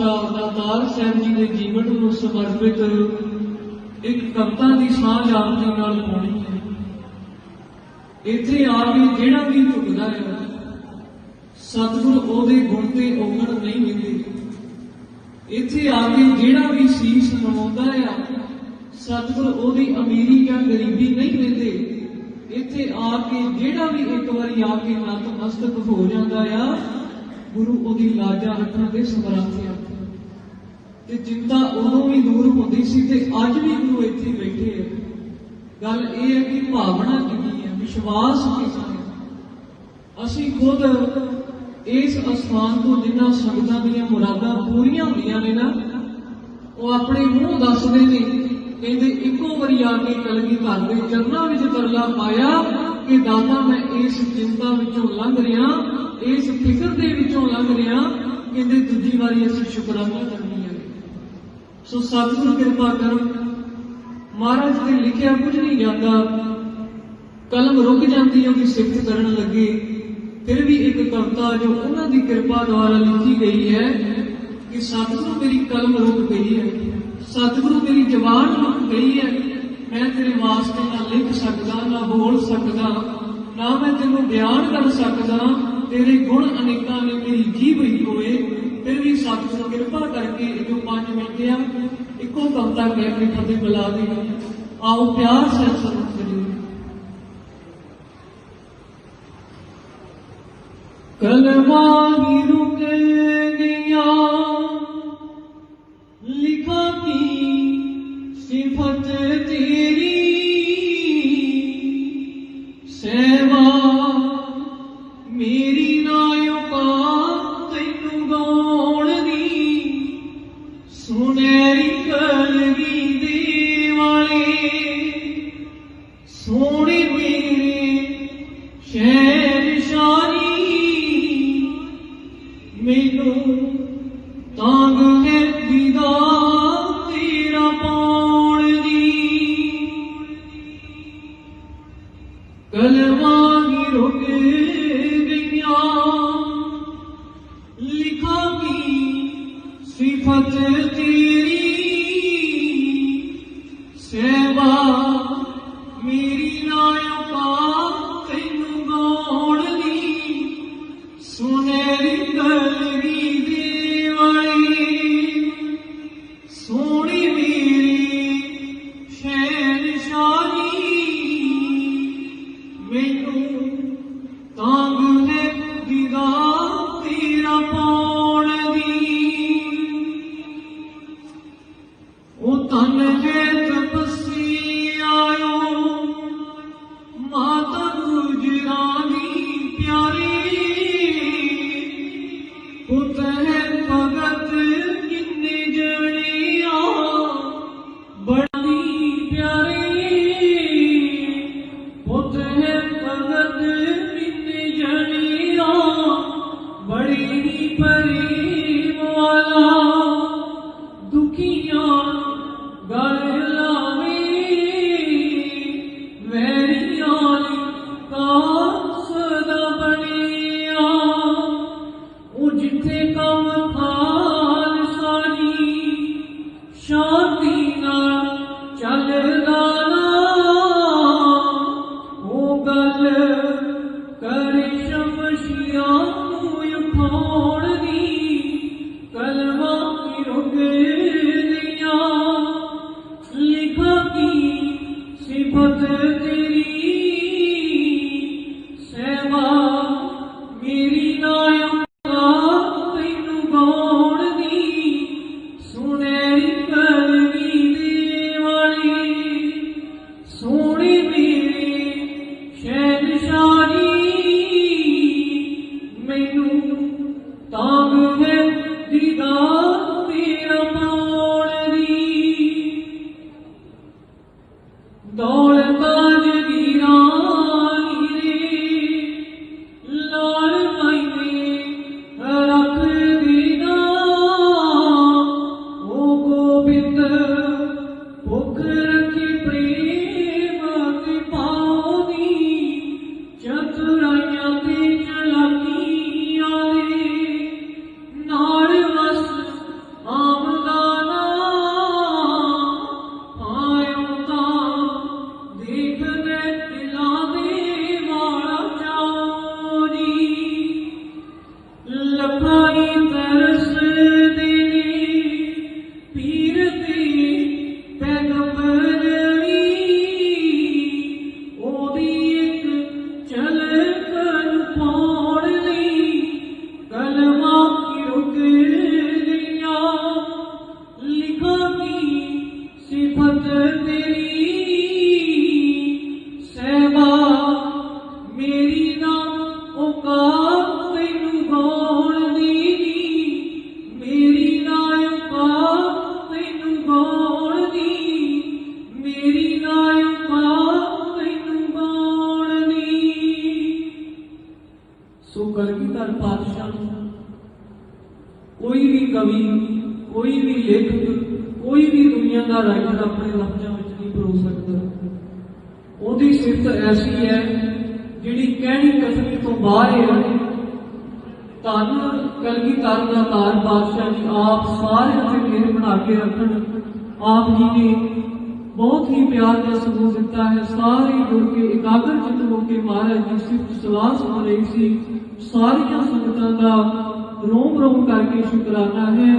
ਪਾਤਸ਼ਾਹ ਦਾਤਾਰ ਸਾਹਿਬ ਜੀ ਦੇ ਜੀਵਨ ਨੂੰ ਸਮਰਪਿਤ ਇੱਕ ਕਵਿਤਾ ਦੀ ਸਾਂਝ ਆਪ ਜੀ ਨਾਲ ਪਾਉਣੀ ਹੈ। ਇੱਥੇ ਆ ਕੇ ਜਿਹੜਾ ਵੀ ਝੁਕਦਾ ਹੈ, ਸਤਿਗੁਰ ਉਹਦੇ ਗੁਣ ਤੇ ਔਗਣ ਨਹੀਂ ਮਿਲਦੇ ਇੱਥੇ ਆ ਕੇ ਜਿਹੜਾ ਵੀ ਸੀਸ ਨਵਾਉਂਦਾ ਆ ਸਤਿਗੁਰ ਉਹਦੀ ਅਮੀਰੀ ਜਾਂ ਗਰੀਬੀ ਨਹੀਂ ਲੈਂਦੇ ਇੱਥੇ ਆ ਕੇ ਜਿਹੜਾ ਵੀ ਇੱਕ ਵਾਰੀ ਆ ਕੇ ਨਤਮਸਤਕ ਹੋ ਜਾਂਦਾ ਆ, ਗੁਰੂ ਉਹਦੀ ਲਾਜਾਂ ਰੱਖਣ ਦੇ ਸਮਰੱਥ ਆ। ਤੇ ਚਿੰਤਾ ਉਦੋਂ ਵੀ ਦੂਰ ਹੁੰਦੀ ਸੀ ਤੇ ਅੱਜ ਵੀ ਗੁਰੂ ਇੱਥੇ ਬੈਠੇ ਆ। ਗੱਲ ਇਹ ਹੈ ਕਿ ਭਾਵਨਾ ਕਿੰਨੀ ਹੈ, ਵਿਸ਼ਵਾਸ ਕਿੰਨਾ ਹੈ। ਅਸੀਂ ਖੁਦ ਇਸ ਅਸਥਾਨ ਤੋਂ ਜਿਨ੍ਹਾਂ ਸੰਗਤਾਂ ਦੀਆਂ ਮੁਰਾਦਾਂ ਪੂਰੀਆਂ ਹੁੰਦੀਆਂ ਨੇ ਨਾ, ਉਹ ਆਪਣੇ ਮੂੰਹ ਦੱਸਦੇ ਨੇ। ਕਹਿੰਦੇ ਇੱਕੋ ਵਾਰੀ ਆ ਕੇ ਕਲਗੀ ਘਰ ਦੇ ਚਰਨਾਂ ਵਿੱਚ ਤਰਲਾ ਪਾਇਆ ਕਿ ਦਾਤਾ, ਮੈਂ ਇਸ ਚਿੰਤਾ ਵਿੱਚੋਂ ਲੰਘ ਰਿਹਾ, ਇਸ ਫਿਕਰ ਦੇ ਵਿੱਚੋਂ ਲੰਘ ਰਿਹਾ। ਕਹਿੰਦੇ ਦੂਜੀ ਵਾਰੀ ਅਸੀਂ ਸ਼ੁਕਰਾਨਾ ਕਰਨੀ ਸੋ ਸਤਿਗੁਰੂ ਕਿਰਪਾ ਕਰੋ। ਮਹਾਰਾਜ ਦੇ ਲਿਖਿਆ, ਕੁਝ ਨਹੀਂ ਜਾਂਦਾ। ਕਲਮ ਰੁਕ ਜਾਂਦੀ ਹੈ ਕਿ ਸਿੱਖ ਕਰਨ ਲੱਗੇ। ਫਿਰ ਵੀ ਇੱਕ ਕਵਿਤਾ ਜੋ ਉਹਨਾਂ ਦੀ ਕਿਰਪਾ ਦੁਆਰਾ ਲਿਖੀ ਗਈ ਹੈ ਕਿ ਸਤਿਗੁਰੂ ਮੇਰੀ ਕਲਮ ਰੁਕ ਗਈ ਹੈ। ਸਤਿਗੁਰੂ ਮੇਰੀ ਜ਼ਬਾਨ ਰੁਕ ਗਈ ਹੈ। ਮੈਂ ਤੇਰੇ ਵਾਸਤੇ ਨਾ ਲਿਖ ਸਕਦਾ, ਨਾ ਬੋਲ ਸਕਦਾ, ਨਾ ਮੈਂ ਤੈਨੂੰ ਬਿਆਨ ਕਰ ਸਕਦਾ। ਤੇਰੇ ਗੁਣ ਅਨੇਕਾਂ ਨੇ ਮੇਰੀ ਜੀਭ ਹੀ ਹੋਏ ਫਿਰ ਵੀ ਸਤਿਗੁਰੂ ਕਿਰਪਾ ਕਰਕੇ ਇਹ ਜੋ 5 ਮਿੰਟ ਆ, ਇੱਕੋ ਕਵਿਤਾ ਕਹਿ ਕੇ ਫਤਿਹ ਬੁਲਾ ਦੇ ਆਓ ਪਿਆਰ ਸਹਿਤ ਸਰਵ ਕਰੀਏ। ਕਲਮਾਂ ਹੀ ਰੁਕ ਕਲਮਾਂ ਹੀ ਰੁਕ ਗਈਆਂ। ਲਿਖਾਂਗੀ ਸਿਫਤ ਤੇਰੀ? ਸੇਵਾ ਮੇਰੀ ਨਾਇਕਾ ਤੈਨੂੰ ਕੋਈ ਵੀ ਕਵੀ, ਕੋਈ ਵੀ ਲੇਖਕ, ਕੋਈ ਵੀ ਦੁਨੀਆ ਦਾ ਰਾਈਟਰ ਆਪਣੇ ਲਫ਼ਜ਼ਾਂ ਵਿੱਚ ਨਹੀਂ ਪਰੋ ਸਕਦਾ। ਉਹਦੀ ਸਿਫਤ ਐਸੀ ਹੈ, ਜਿਹੜੀ ਕਹਿਣੀ ਕਸਮੀ ਤੋਂ ਬਾਹਰ ਹੈ ਧੰਨ ਕਲਗੀ ਤਰ ਦਾ ਤਾਰ ਬਾਦਸ਼ਾਹ ਜੀ, ਆਪ ਸਾਰੇ ਨੂੰ ਮੇਰ ਬਣਾ ਕੇ ਰੱਖਣ, ਆਪ ਜੀ ਨੇ ਬਹੁਤ ਹੀ ਪਿਆਰ ਦਾ ਸਬੂਤ ਦਿੱਤਾ ਹੈ। ਸਾਰੇ ਜੁੜ ਕੇ ਇਕਾਗਰ ਚਿੱਤ ਹੋ ਕੇ ਮਹਾਰਾਜ ਜੀ ਸਿਫਤ ਸਲਾਹ ਸੁਣ ਰਹੀ ਸੀ। ਸਾਰੀਆਂ ਸੰਗਤਾਂ ਦਾ ਰੋਮ ਰੋਮ ਕਰਕੇ ਸ਼ੁਕਰਾਨਾ ਹੈ।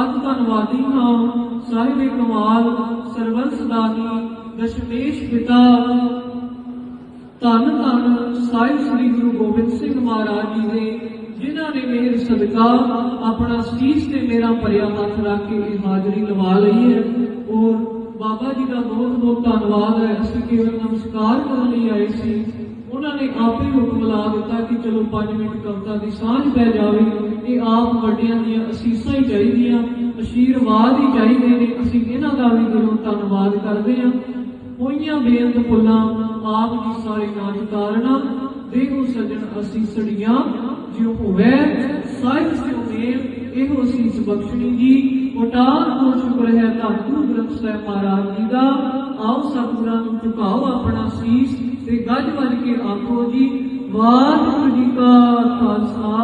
ਅੱਜ ਧੰਨਵਾਦੀ ਹਾਂ। ਸਾਹਿਬੇ ਕਮਾਲ ਸਰਵੰਸ ਦਾਨੀ ਦਸ਼ਮੇਸ਼ ਪਿਤਾ। ਧੰਨ ਧੰਨ ਸਾਹਿਬ ਸ੍ਰੀ ਗੁਰੂ ਗੋਬਿੰਦ ਸਿੰਘ ਮਹਾਰਾਜ ਜੀ ਦੇ, ਜਿਨ੍ਹਾਂ ਨੇ ਮੇਰੇ ਸਦਕਾ ਆਪਣਾ ਸੀਸ ਤੇ ਮੇਰਾ ਭਰਿਆ ਹੱਥ ਰੱਖ ਕੇ ਇਹ ਹਾਜ਼ਰੀ ਲਵਾ ਲਈ ਹੈ। ਔਰ ਬਾਬਾ ਜੀ ਦਾ ਬਹੁਤ ਬਹੁਤ ਧੰਨਵਾਦ ਹੈ। ਅਸੀਂ ਕੇਵਲ ਨਮਸਕਾਰ ਕਰਨ ਲਈ ਆਏ ਸੀ। ਉਹਨਾਂ ਨੇ ਆਪੇ ਹੁਕਮ ਲਾ ਦਿੱਤਾ ਕਿ ਚਲੋ 5 ਮਿੰਟ ਕਵਿਤਾ ਦੀ ਸਾਂਝ ਪੈ ਜਾਵੇ। ਇਹ ਆਪ ਵੱਡਿਆਂ ਦੀਆਂ ਅਸੀਸਾਂ ਹੀ ਚਾਹੀਦੀਆਂ, ਅਸ਼ੀਰਵਾਦ ਹੀ ਚਾਹੀਦੇ ਨੇ। ਅਸੀਂ ਇਹਨਾਂ ਦਾ ਵੀ ਦਿਲੋਂ ਧੰਨਵਾਦ ਕਰਦੇ ਹਾਂ। ਹੋਈਆਂ ਬੇਅੰਤ ਫੁੱਲਾਂ, ਆਪ ਜੀ ਸਾਰੇ ਨਾਚ ਕਾਰਣਾ ਦੇਹੋ ਸਜਣ ਅਸੀਂ ਸੜੀਆਂ, ਜਿਉ ਹੋਵੇ ਸਾਹਿਬ ਸਿਉ ਮੇਲ, ਇਹੋ ਅਸੀਸ ਬਖਸ਼ਣੀ ਜੀ। ہو شکر ہے گرو گرنتھ سا مہاراج جی کا آؤ سگان چکاؤ اپنا سیس فیس گج مل کے آخو جی واحو جی کا خالصہ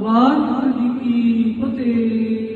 واحو جی کی فتح